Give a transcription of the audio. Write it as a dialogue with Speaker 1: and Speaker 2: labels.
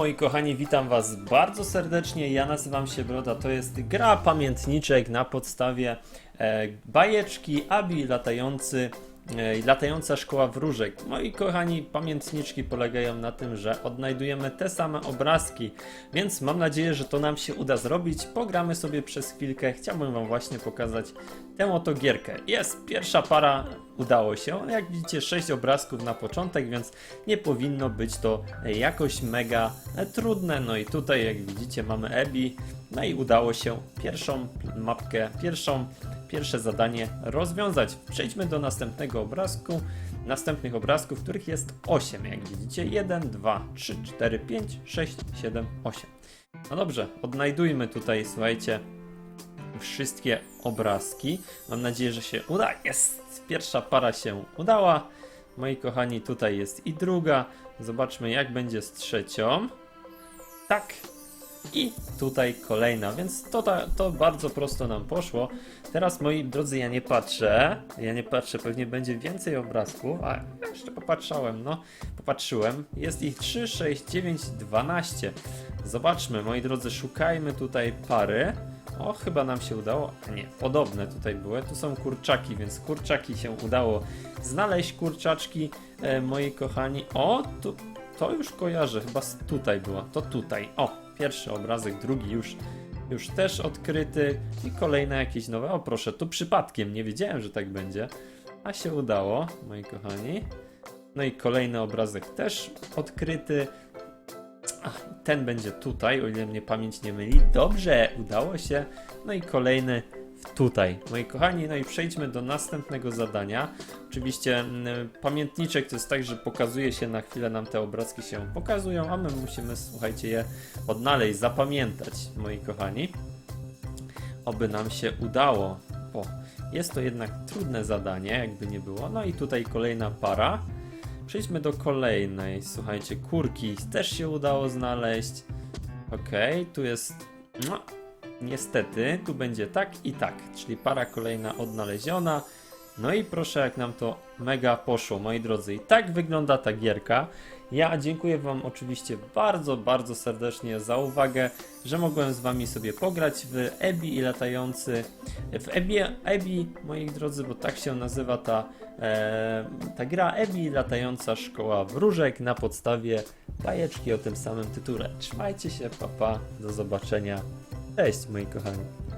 Speaker 1: Moi kochani, witam Was bardzo serdecznie. Ja nazywam się Broda. To jest gra pamiętniczek na podstawie e, bajeczki Abi latający. E, Latająca szkoła wróżek. Moi kochani, pamiętniczki polegają na tym, że odnajdujemy te same obrazki, więc mam nadzieję, że to nam się uda zrobić. Pogramy sobie przez chwilkę. Chciałbym Wam właśnie pokazać tę oto gierkę. Jest pierwsza para, udało się. Jak widzicie, 6 obrazków na początek, więc nie powinno być to jakoś mega trudne. No i tutaj, jak widzicie, mamy Ebi. No i udało się pierwszą mapkę, pierwszą, pierwsze zadanie rozwiązać. Przejdźmy do następnego obrazku. Następnych obrazków, których jest 8. Jak widzicie, 1, 2, 3, 4, 5, 6, 7, 8. No dobrze, odnajdujmy tutaj, słuchajcie, wszystkie obrazki. Mam nadzieję, że się uda. Jest! Pierwsza para się udała. Moi kochani, tutaj jest i druga. Zobaczmy, jak będzie z trzecią. Tak. I tutaj kolejna, więc to, ta, to bardzo prosto nam poszło. Teraz, moi drodzy, ja nie patrzę. Ja nie patrzę, pewnie będzie więcej obrazków. A jeszcze popatrzałem, no. Popatrzyłem. Jest ich 3, 6, 9, 12. Zobaczmy, moi drodzy, szukajmy tutaj pary. O, chyba nam się udało. A nie, podobne tutaj były. Tu są kurczaki, więc kurczaki się udało znaleźć. Kurczaczki, e, moi kochani. O, tu, to już kojarzę, chyba tutaj była. To tutaj. O, pierwszy obrazek, drugi już, już też odkryty. I kolejne jakieś nowe. O, proszę, tu przypadkiem, nie wiedziałem, że tak będzie. A się udało, moi kochani. No i kolejny obrazek też odkryty. Ach, ten będzie tutaj, o ile mnie pamięć nie myli. Dobrze, udało się. No i kolejny tutaj. Moi kochani, no i przejdźmy do następnego zadania. Oczywiście mm, pamiętniczek to jest tak, że pokazuje się na chwilę, nam te obrazki się pokazują, a my musimy, słuchajcie, je odnaleźć, zapamiętać, moi kochani. Oby nam się udało. O, jest to jednak trudne zadanie, jakby nie było. No i tutaj kolejna para. Przejdźmy do kolejnej. Słuchajcie, kurki też się udało znaleźć. Okej, tu jest. No, niestety, tu będzie tak i tak, czyli para kolejna odnaleziona. No i proszę, jak nam to mega poszło, moi drodzy. I tak wygląda ta gierka. Ja dziękuję Wam oczywiście bardzo, bardzo serdecznie za uwagę, że mogłem z Wami sobie pograć w Ebi i latający. W Ebi, Ebi moi drodzy, bo tak się nazywa ta, e, ta gra Ebi latająca szkoła wróżek na podstawie bajeczki o tym samym tytule. Trzymajcie się, papa, do zobaczenia. Cześć moi kochani.